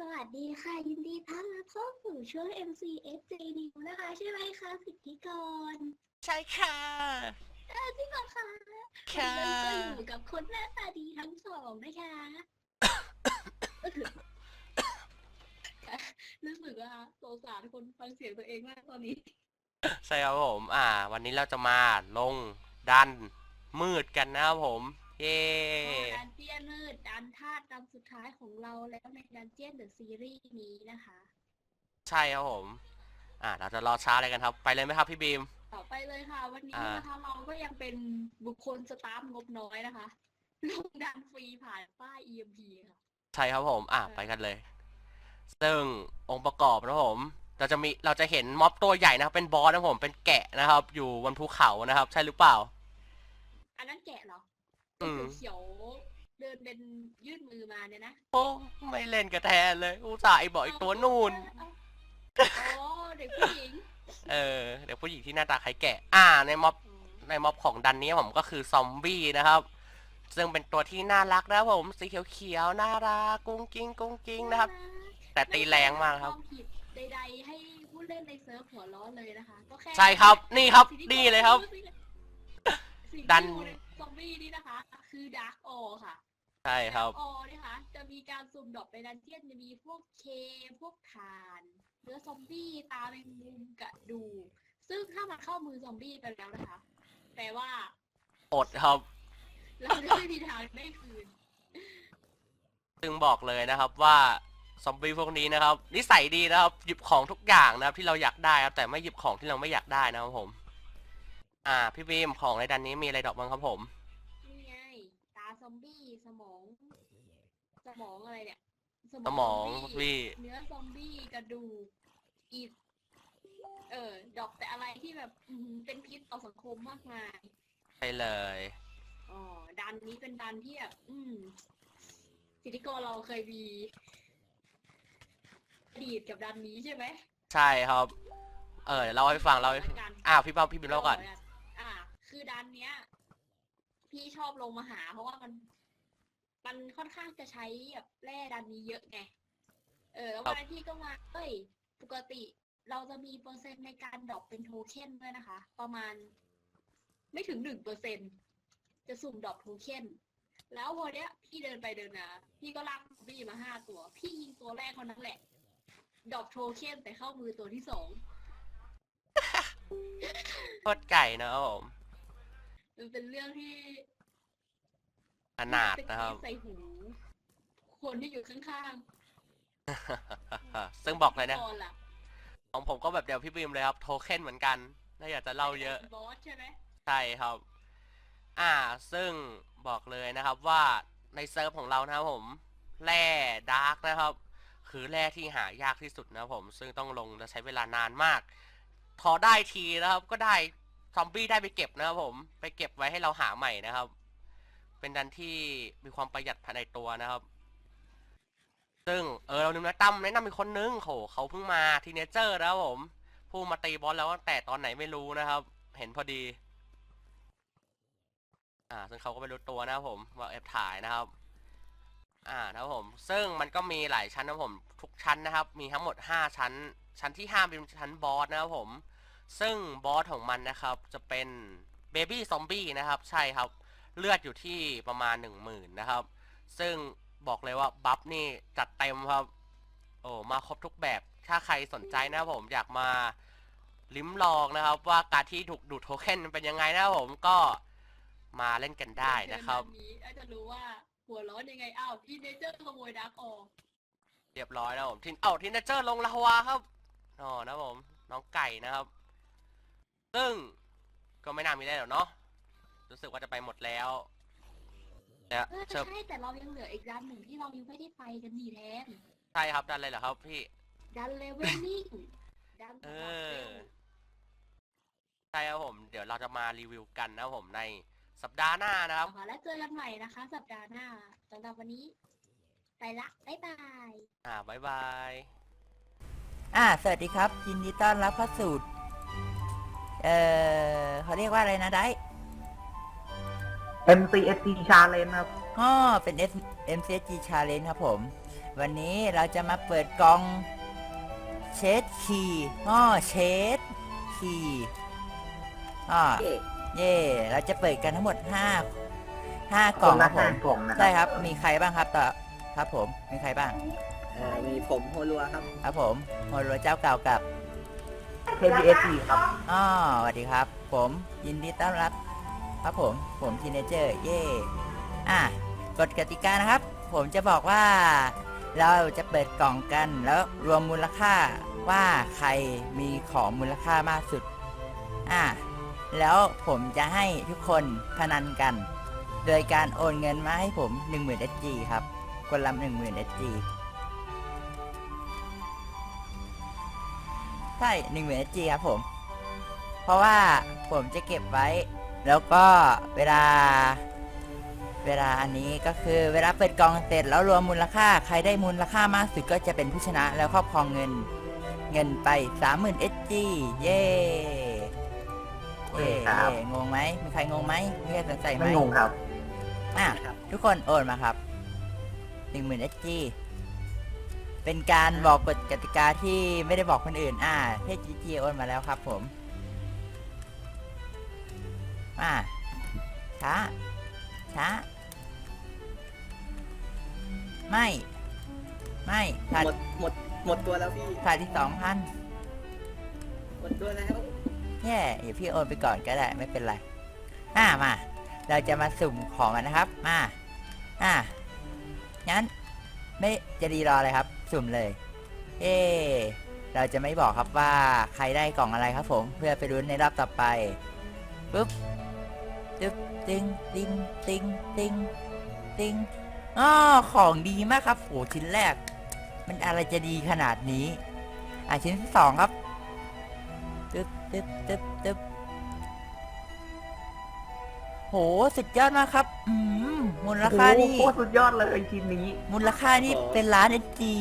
สวัสดีค่ะ ยินดีต้อนรับเข้าสู่ช่วง MCSJ New นะคะ ใช่ไหมคะสิทธิกรใช่ค่ะ เออจริงเหรอคะค่ะ วันนี้ก็อยู่กับคนหน้าตาดีทั้งสองนะคะรู้สึกว่าสงสารคนฟังเสียงตัวเองมากตอนนี้ ใช่ครับผม อ่า วันนี้เราจะมาลงดันมืดกันนะครับผม เย้ดันเจียนมืดดันธาตุดันสุดท้ายของเราแล้วในดันเจียนเดอะซีรีส์นี้นะคะ ใช่ครับผม อ่า เราจะรอช้าอะไรกันครับ ไปเลยไหมครับพี่บีม ต่อไปเลยค่ะ วันนี้อ่านะคะเราก็ยังเป็นบุคคลสตาฟงบน้อยนะคะ ลงดันฟรีผ่านป้าย EMP ค่ะ ใช่ครับผม อ่าไปกันเลย ซึ่งองค์ประกอบนะครับผม เราจะมี เราจะเห็นม็อบตัวใหญ่นะครับ เป็นบอสนะครับผม เป็นแกะนะครับ อยู่บนภูเขานะครับ ใช่หรือเปล่า อันนั้นแกะเหรอ อืม เขียวๆเดินเป็นยื่นมือมาเนี่ยนะโอ้ไม่เล่นกระแทนเลย อุตส่าห์ไอ้บอกอีกตัวนู่นอ๋อเด็กผู้หญิงเออ เดี๋ยวผู้หญิงที่หน้าตาคล้ายแกะ อ่า ในม็อบอ๋อในม็อบของดันนี้ผมก็คือซอมบี้นะครับ ซึ่งเป็นตัวที่น่ารักนะครับผม สีเขียวๆ น่ารัก กุ้งกิ้งกุ้งกิ้งนะครับ แต่ตีแรงมากครับไแสดงวผิดใดๆให้ผู้เล่นในเซิร์ฟหัวร้อนเลยนะคะก็แค่ใช่ครับ นี่ครับสิ่งที่นี่เลยครับ สิ่งดัที่นอยู่ใน ซอมบี้นี่นะคะ คือดาร์กออค่ะใช่ครับออเนี่ยค่ะจะมีการสุ่มดรอปในดันเจียนจะมีพวกเคพวกฐานเนื้อซอมบี้ตาเป็นมุมกระดูกซึ่งถ้ามันเข้ามือซอมบี้ไปแล้วนะคะ แปลว่า อดครับ เราจะไม่มีทางได้คืน ซึ่งบอกเลยนะครับว่าซอมบี้พวกนี้นะครับ นิสัยดีนะครับ หยิบของทุกอย่างนะครับที่เราอยากได้ครับแต่ไม่หยิบของที่เราไม่อยากได้นะครับผม อ่า พี่บีมของในดันนี้มีอะไรดอกบ้างครับผม นี่ไง ตาซอมบี้สมอง สมองอะไรเนี่ยสมองซพี่เนื้อซอมบี้กระดูกอิดเออ ดอกแต่อะไรที่แบบอื้อหือเป็นพิษต่อสังคมมากมาย ใช่เลย อ๋อ ดันนี้เป็นดันที่แบบอืมสิทธิกรเราเคยมีอดีตกับดันนี้ใช่ไหมใช่ครับ เออเดี๋ยวเล่าให้ฟังเล่าให้แล้วกันอ่าพี่เป้าพี่บีมเล่าก่อนอ่า คือดันเนี้ย พี่ชอบลงมาหา เพราะว่ามัน มันค่อนข้างจะใช้แบบแร่ดันนี้เยอะไง เออแล้วครับวันนั้นพี่ก็มาเอ้ย ปกติเราจะมีเปอร์เซ็นต์ในการดรอปเป็นโทเค็นด้วยนะคะ ประมาณ ไม่ถึงหนึ่งเปอร์เซ็นจะสุ่มดรอปโทเค็นแล้วพอเนี้ย พี่เดินไปเดินมาพี่ก็ลากบี้มาห้าตัว พี่ยิงตัวแรกคนนั้นแหละ ดรอปโทเค็นแต่เข้ามือตัวที่สอง โคตรไก่นะผม มันเป็นเรื่องที่อนาถนะครับ ใส่หูคนที่อยู่ข้างซึ่งบอกๆเลยนะ ก่อนล่ะของผมก็แบบเดียวพี่บีมเลยครับ โทเค็นเหมือนกัน น่าอยากจะเล่าเยอะ บอสใช่ไหมใช่ครับ อ่า ซึ่งบอกเลยนะครับว่าในเซิร์ฟของเรานะครับผมแร่ดาร์กนะครับ คือแร่ที่หายากที่สุดนะครับผม ซึ่งต้องลงจะใช้เวลานานมากพอได้ทีนะครับ ก็ได้ ซอมบี้ได้ไปเก็บนะครับผมไปเก็บไว้ให้เราหาใหม่นะครับ เป็นดันที่มีความประหยัดภายในตัวนะครับ ซึ่งเออเราลืมนะตั้มแนะนำอีกคนนึงโหเขาเพิ่งมาทีเนเจอร์นะครับผมผู้มาตีบอสแล้วตั้งแต่ตอนไหนไม่รู้นะครับ เห็นพอดี อ่าซึ่งเขาก็ไม่รู้ตัวนะครับผมว่าแอบถ่ายนะครับ อ่านะครับผม ซึ่งมันก็มีหลายชั้นนะครับผม ทุกชั้นนะครับ มีทั้งหมด5ชั้น ชั้นที่5เป็นชั้นบอสนะครับผม ซึ่งบอสของมันนะครับจะเป็นเบบี้ซอมบี้นะครับ ใช่ครับ เลือดอยู่ที่ประมาณ 10,000นะครับ ซึ่งบอกเลยว่าบัฟนี่จัดเต็มครับ โอ้มาครบทุกแบบ ถ้าใครสนใจนะครับผมอยากมาลิ้มลองนะครับ ว่าการที่ถูกดูดโทเค็นมันเป็นยังไงนะครับผมก็มาเล่นกันได้นะครับเชิญด้านนี้อาจจะรู้ว่าหัวร้อนยังไงอ้าวพี่เนเจอร์ขโมยดาร์กออเรียบร้อยนะครับผมทินเอ้าทินเจอร์ลงลาวาครับอ๋อนะครับผมน้องไก่นะครับ ซึ่งก็ไม่น่ามีได้หรอกเนาะรู้สึกว่าจะไปหมดแล้วแล้วเออเชิญใช่แต่เรายังเหลืออีกดันหนึ่งที่เรายังไม่ได้ไปกันนี่แทนใช่ครับดันเลยเหรอครับพี่ ดันเลเวลลิ่งดันเอสำหรับอเร็วใช่ครับผม เดี๋ยวเราจะมารีวิวกันนะครับผมในสัปดาห์หน้านะครับเอาค่ะแล้วเจอกันใหม่นะคะ สัปดาห์หน้าสำหรับวันนี้ ไปละบ๊ายบาย อ่าบายบาย อ่า สวัสดีครับ ยินดีต้อนรับเข้าสู่ เอ่อเขาเรียกว่าอะไรนะได้ MCSC Challenge ครับ อ๋อเป็น S MCG Challenge ครับผม วันนี้เราจะมาเปิดกล่องเชดคีย์อ้อเชดคีย์อ้อเย่เราจะเปิดกันทั้งหมดห้าห้ากล่องครับผมกล่องนะใช่ครับมีใครบ้างครับต่อครับผมมีใครบ้างเอ่อมีผมโฮลัวครับ ครับผมโมโรเจ้าเก่ากับ KBS ครับ อ๋อสวัสดีครับ ผมยินดีต้อนรับ ครับผม ผมทีเนเจอร์ เย่อะกฎกติกานะครับ ผมจะบอกว่า เราจะเปิดกล่องกันแล้วรวมมูลค่าว่าใครมีของมูลค่ามากสุด อะแล้วผมจะให้ทุกคนพนันกัน โดยการโอนเงินมาให้ผม 10,000 SG ครับ คนละ10,000 SG ใช่10,000 SG ครับผม เพราะว่าผมจะเก็บไว้ แล้วก็เวลา เวลาอันนี้ก็คือเวลาเปิดกล่องเสร็จแล้วรวมมูลค่า ใครได้มูลค่ามากสุดก็จะเป็นผู้ชนะแล้วครอบครองเงิน เงินไป30,000 SG เย้เย้ครับเย้งงไหมมีใครงงไหมมีใครสงสัยไหมไม่งงครับ อะครับทุกคนโอนมาครับ10,000 SG เป็นการบอกกฎกติกาที่ไม่ได้บอกคนอื่น อ่าเทจีจีโอนมาแล้วครับผมอ่าช้าช้า ไม่ ไม่ขาดหมดหมดหมดตัวแล้วพี่ขาดที่สองพันหมดตัวแล้วแย่เดี๋ยวพี่โอนไปก่อนก็ได้ไม่เป็นไร อ่ามา เราจะมาสุ่มของกันนะครับ มา อ่างั้น ไม่จะดีรอเลยครับ สุ่มเลย เอเราจะไม่บอกครับว่าใครได้กล่องอะไรครับผม เพื่อไปรุ้นในรอบต่อไปปุ๊บตึ๊บติงติงติงติงติงอ๋อของดีมากครับโหชิ้นแรก มันอะไรจะดีขนาดนี้ อะชิ้นที่สองครับตึ๊บตึ๊บตึ๊บตึ๊บ โหสุดยอดมากครับอืมมูลค่านี่ โอ้โหโคตรสุดยอดเลยทีมนี้มูลค่านี่เป็นล้านเอจี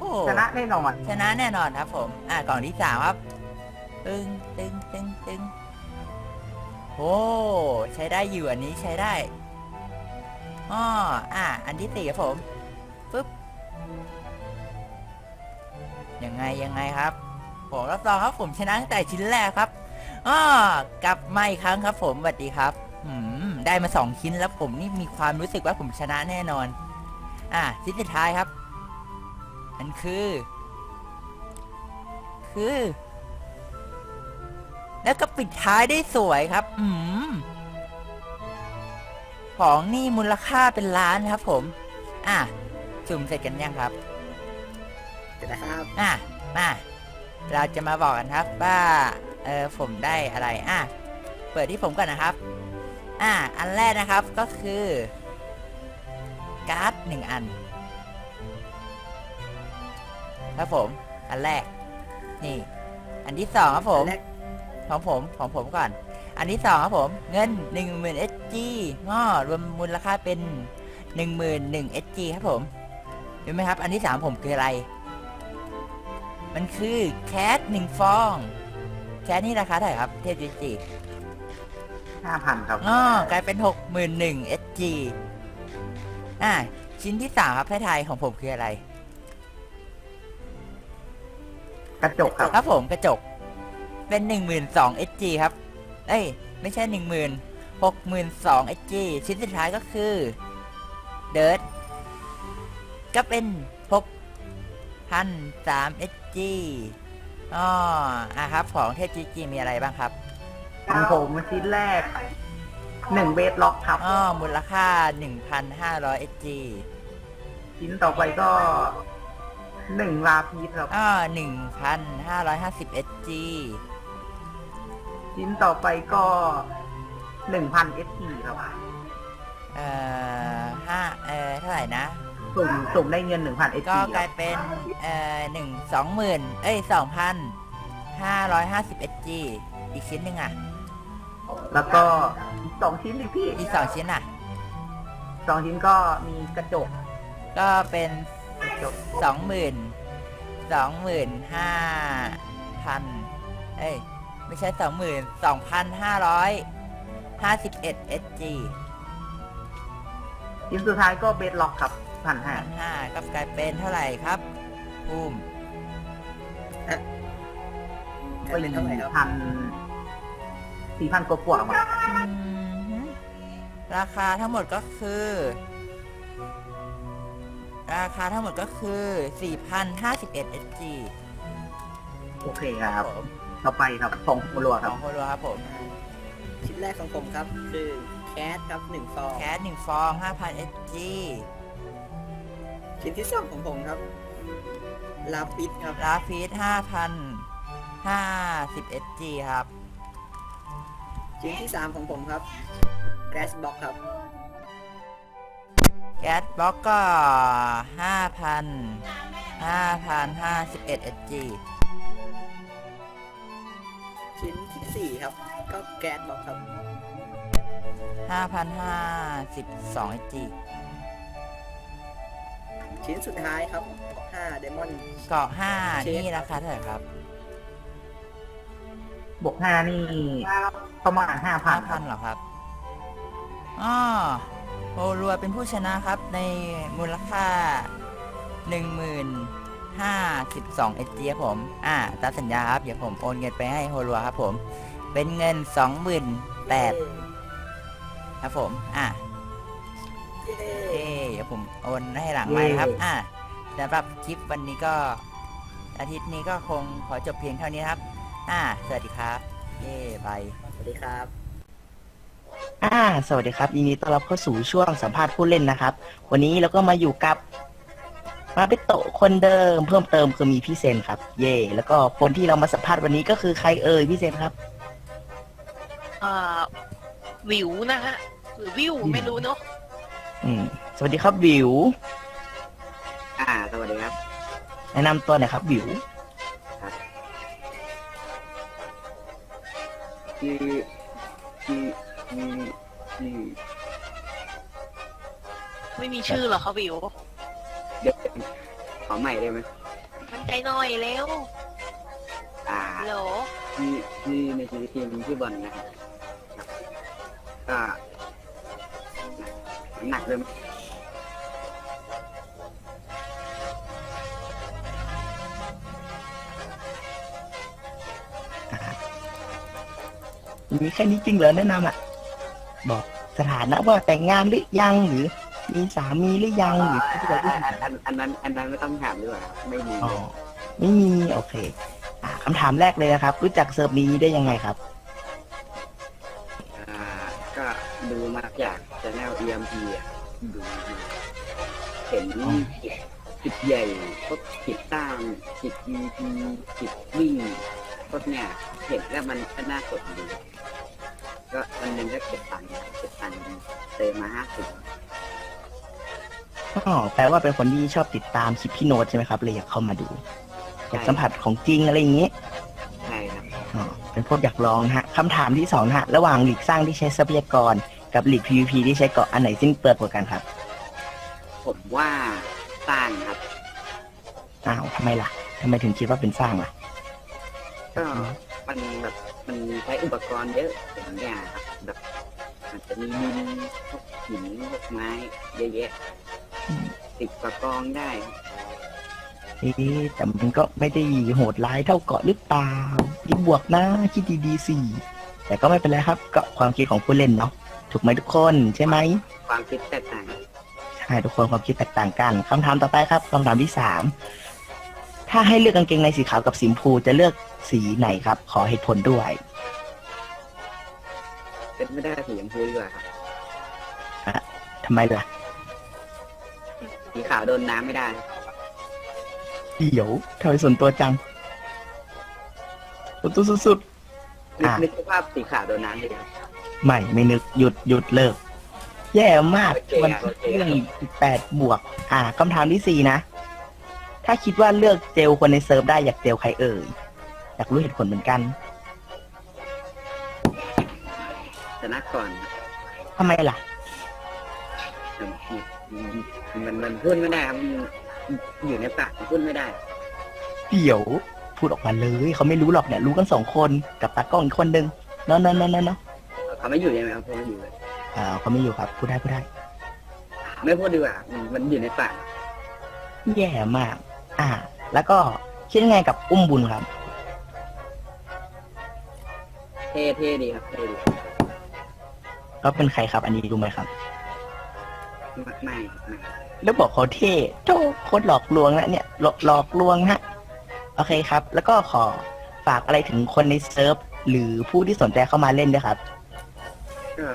โอ้ชนะแน่นอนชนะแน่นอนครับผม อะกล่องที่สามครับ ตึงตึงตึงตึงโอ้ใช้ได้อยู่อันนี้ใช้ได้อ้ออะอันที่สี่ครับผมปึ๊บยังไงยังไงครับ ผมรับรองครับผมชนะตั้งแต่ชิ้นแรกครับอ้อกลับมาอีกครั้งครับผมสวัสดีครับอืม ได้มาสองชิ้นแล้วผมนี่มีความรู้สึกว่าผมชนะแน่นอน อะชิ้นสุดท้ายครับอันคือ คือ แล้วก็ปิดท้ายได้สวยครับ อืมของนี่มูลค่าเป็นล้านครับ ผม อะสุ่มเสร็จกันยังครับเดี๋ยวนะครับ อะมาเราจะมาบอกกันครับว่า เออผมได้อะไร อะ เปิดที่ผมก่อนนะครับ อะอันแรกนะครับก็คือการ์ดหนึ่งอัน ครับผม อันแรก นี่ อันที่สองครับผมแรกของผมของผมก่อน อันที่สองครับผม เงิน10,000 SG ง้อรวมมูลค่าเป็น11,000 SG ครับผมเห็นไหมครับ อันที่สามผมคืออะไร มันคือแคสหนึ่งฟอง แคสนี่ราคาเท่าไหร่ครับ เทพจิจิ ห้าพันครับอ๋อกลายเป็น61,000 SG อ่าชิ้นที่สามครับไทยๆของผมคืออะไร กระจกครับครับผมกระจก เป็นหนึ่งหมื่นสอง SG ครับ เอ้ย ไม่ใช่หนึ่งหมื่นหกหมื่นสอง SG ชิ้นสุดท้ายก็คือเดิร์ดก็เป็นหกพันสาม SG อ๋ออะครับ ของเทพจีจีมีอะไรบ้างครับ ของผมชิ้นแรกหนึ่งเบสล็อกครับอ๋อมูลค่า 1,500 SG ชิ้นต่อไปก็หนึ่งลาพีสครับอ๋อ1,550 SG ชิ้นต่อไปก็หนึ่งพันเอสครับเอ่อห้าเอ่อเท่าไหร่นะสุ่มสุ่มได้เงินหนึ่งพันเอสก็กลายเป็นเอ่อหนึ่งสองหมื่นเอ้ยสองพันห้าร้อยห้าสิบเอสจีอีกชิ้นหนึ่งอะ แล้วก็อีกสองชิ้นอีกพี่อีกสองชิ้นอะ สองชิ้นก็มีกระจกก็เป็นกระจกสองหมื่นสองหมื่นห้าพันเอ้ย ไม่ใช่สองหมื่นสองพันห้าร้อยห้าสิบเอ็ดเอสจีชิ้นสุดท้ายก็เบสล็อกครับพันห้าพันห้าก็กลายเป็นเท่าไหร่ครับภูมิ เป็นพัน สี่พันกว่าๆมาอืมราคาทั้งหมดก็คือ ราคาทั้งหมดก็คือ4,051 SG โอเคครับ ผมต่อไปครับของโมลัวคขรับองโฮโลครับผม ชิ้นแรกของผมครับ คือแคสครับหนึ่งฟองแคสหนึ่งฟอง5,000 SG ชิ้นที่สองของผมครับ ลาปิดครับ ลาฟีด5,050 SG ครับ ชิ้นที่สามของผมครับแกสบ็อกครับ แก๊สบล็อกก็5,000 5,051 SG ชิ้นที่สี่ครับ ก็แก๊สบ็อกครับ5,052 SG ชิ้นสุดท้ายครับห้าเดมอนเกาะ5เชฟนี่ราคาเท่าไหร่ครับ บวกห้านี่ประมาณห้าพัน5,000เหรอครับอ๋อโฮลัวเป็นผู้ชนะครับในมูลค่า10,052 SG ครับผม อ่าตามสัญญาครับ เดี๋ยวผมโอนเงินไปให้โฮลัวครับผม เป็นเงิน28,000ครับผม อ่าเย้เอ้เดี๋ยวผมโอนให้หลังไม้นะครับ อ่าสำหรับคลิปวันนี้ก็อาทิตย์นี้ก็คงขอจบเพียงเท่านี้นะครับ อ่า สวัสดีครับเย้บายสวัสดีครับ อ่า สวัสดีครับยินดีต้อนรับเข้าสู่ช่วงสัมภาษณ์ผู้เล่นนะครับ วันนี้เราก็มาอยู่กับ มาเปโตะคนเดิม เพิ่มเติมคือมีพี่เซนครับ เย่แล้วก็คนที่เรามาสัมภาษณ์วันนี้ก็คือใครเอ่ยพี่เซนครับอ่าวิวนะฮะหรือวิวอืมไม่รู้เนาะอืม สวัสดีครับวิว อ่า สวัสดีครับ แนะนำตัวหน่อยครับวิว คือคือคือคือไม่มีชื่อเหรอคะวิวเดี๋ยวขอใหม่ได้ไหมมันใจหน่อยเร็วอ่าฮัลโหลที่ที่ในชีวิตจริงชื่อบอลนะครับก็หนักเลย มีแค่นี้จริงเหรอแนะนำอะ บอกสถานะว่าแต่งงานหรือยังหรือ มีสามีหรือยังหรือที่เราได้ยิน อันอันนั้นอันนั้นไม่ต้องถามดีกว่าไม่มีอ๋อไม่มีโอเค อ่าคำถามแรกเลยนะครับ รู้จักเซิร์ฟนี้ได้ยังไงครับ อ่าก็ดูมาจากช anel EMP อะดูมาเห็นอ๋อ จิตใหญ่พวกจิตตั้งจิต EP จิตวิ่ง พวกเนี้ยเห็นแล้วมันก็น่าสนดีก็วันหนึ่งก็เก็บตังค์เก็บตังค์เติมมาห้าสิบอ๋อแปลว่าเป็นคนที่ชอบติดตามคลิปพี่โน้ตใช่ไหมครับเลยอยากเข้ามาดู อยากสัมผัสของจริงอะไรอย่างนี้ใช่ครับอ๋อเป็นพวกอยากลองนะฮะคำถามที่สองนะฮะระหว่างหลีกสร้างที่ใช้ทรัพยากร กับหลีก PVP ที่ใช้เกาะอันไหนสิ้นเปลือกกว่ากันครับ ผมว่าสร้างครับอ้าวทำไมล่ะทำไมถึงคิดว่าเป็นสร้างล่ะ ก็มันแบบมันใช้อุปกรณ์เยอะหลายอย่างครับแบบมันจะมีดินพวกหินพวกไม้เยอะแยะอืมติดประกองได้ครับเอ๊ะแต่มันก็ไม่ได้โหดร้ายเท่าเกาะหรือเปล่าคิดบวกนะคิดดีๆสิแต่ก็ไม่เป็นไรครับก็ความคิดของผู้เล่นเนาะถูกไหมทุกคนใช่ไหมความคิดแตกต่างใช่ทุกคนความคิดแตกต่างกันคำถามต่อไปครับคำถามที่สาม ถ้าให้เลือกกางเกงในสีขาวกับสีชมพูจะเลือกสีไหนครับ ขอเหตุผลด้วย เป็นไม่ได้สีชมพูดีกว่าครับทำไมล่ะสีขาวโดนน้ำไม่ได้ เดี๋ยวทำไมส่วนตัวจังสุดๆสุดนึกอะนึกภาพสีขาวโดนน้ำเลยครับ ๆไม่ไม่นึกหยุดหยุดเลิก แย่มากโอเคมันโอเคเรื่องแปดบวก อ่าคำถามที่สี่นะ ถ้าคิดว่าเลือกเจลคนในเซิร์ฟได้อยากเจลใครเอ่ยอยากรู้เหตุผลเหมือนกันชนะก่อนทำไมล่ะมันมันมันพูดไม่ได้ครับมันอยู่ในปากมันพูดไม่ได้ เดี๋ยวพูดออกมาเลยเขาไม่รู้หรอกเนี่ยรู้กันสองคนกับตากล้องอีกคนนึงเนาะเนาะเนาะเนาะเนาะเขาไม่อยู่ใช่ไหมครับเขาไม่อยู่เลยอ่าเขาไม่อยู่ครับพูดได้พูดได้ถไม่พูดดีกว่ามันมันอยู่ในปากแย่มาก อ่า แล้วก็คิดยังไงกับอุ้มบุญครับ เท่เท่ดีครับเท่ดีเขาเป็นใครครับ อันนี้รู้ไหมครับ ไม่ไม่ไม่แล้วบอกเขาเท่โธ่โคตรหลอกลวงนะเนี่ยหลอกหลอกลวงฮะ โอเคครับ แล้วก็ขอฝากอะไรถึงคนในเซิร์ฟหรือผู้ที่สนใจเข้ามาเล่นด้วยครับ ก็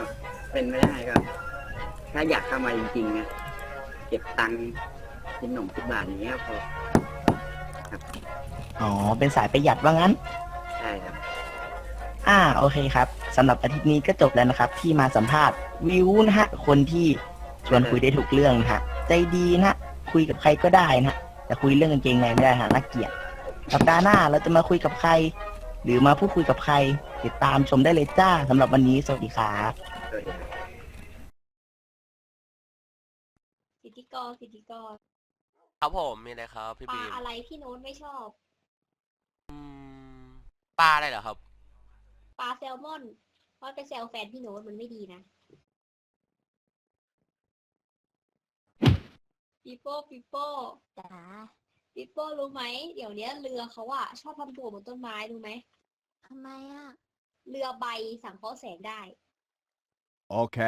เป็นไม่ได้ก็ ถ้าอยากเข้ามาจริงๆนะเก็บตังค์ กินขนมสิบบาทอย่างเงี้ยพออ๋อ เป็นสายประหยัดว่างั้น ใช่ครับ อ่า โอเคครับสำหรับอาทิตย์นี้ก็จบแล้วนะครับ ที่มาสัมภาษณ์วิวนะฮะ คนที่ชวนคุยได้ถูกเรื่องนะฮะ ใจดีนะฮะคุยกับใครก็ได้นะฮะแต่คุยเรื่องกางเกงในไม่ได้ฮะน่าเกลียดสัปดาห์หน้าเราจะมาคุยกับใคร หรือมาพูดคุยกับใคร ติดตามชมได้เลยจ้าสำหรับวันนี้สวัสดีครับสวัสดีครับสิทธิกรสิทธิกร ครับผมมีอะไรครับ พี่ปลาบีมอะไรพี่โน้ตไม่ชอบ อืมปลาอะไรเหรอครับ ปลาแซลมอน เพราะไปแซลแฟนพี่โน้ตมันไม่ดีนะปีโป้ปีโป้จ๋าปีโป้รู้ไหมเดี๋ยวเนี้ยเรือเขาอะชอบทำตัวบนต้นไม้รู้ไหมทำไมอะเรือใบสังเคราะห์แสงได้ Okay.